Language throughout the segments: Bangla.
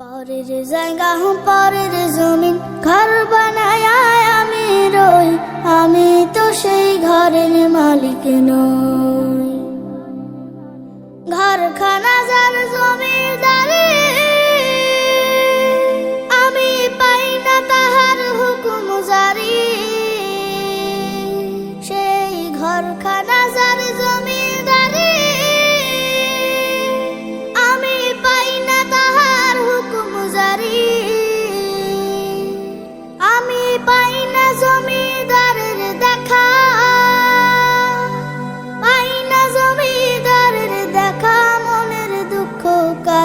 পরের জায়গা পরের জমিন। ঘর বানায় আমি রই, আমি তো সেই ঘরের মালিক নই। ঘরখানা যার জমিদারি, আমি পাই না তাহার হুকুম জারি। সেই ঘরখানা যার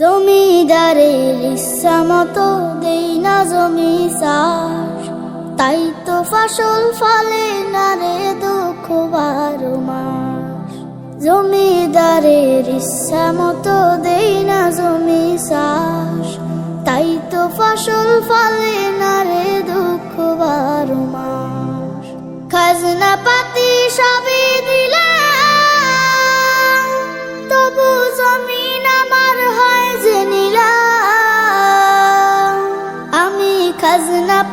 জমিদারের ইচ্ছা মতো দেই না জমি চাষ। তাই তো ফসল ফলে না রে দুঃখ বারো মাস। জমিদারের ইচ্ছা মতো দেই না জমি চাষ। তাই তো ফসল ফলে না রে দুঃখ বারো মাস। খাজনা পাতি সবই দিলাম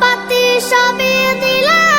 পাতি সবই দিলাম।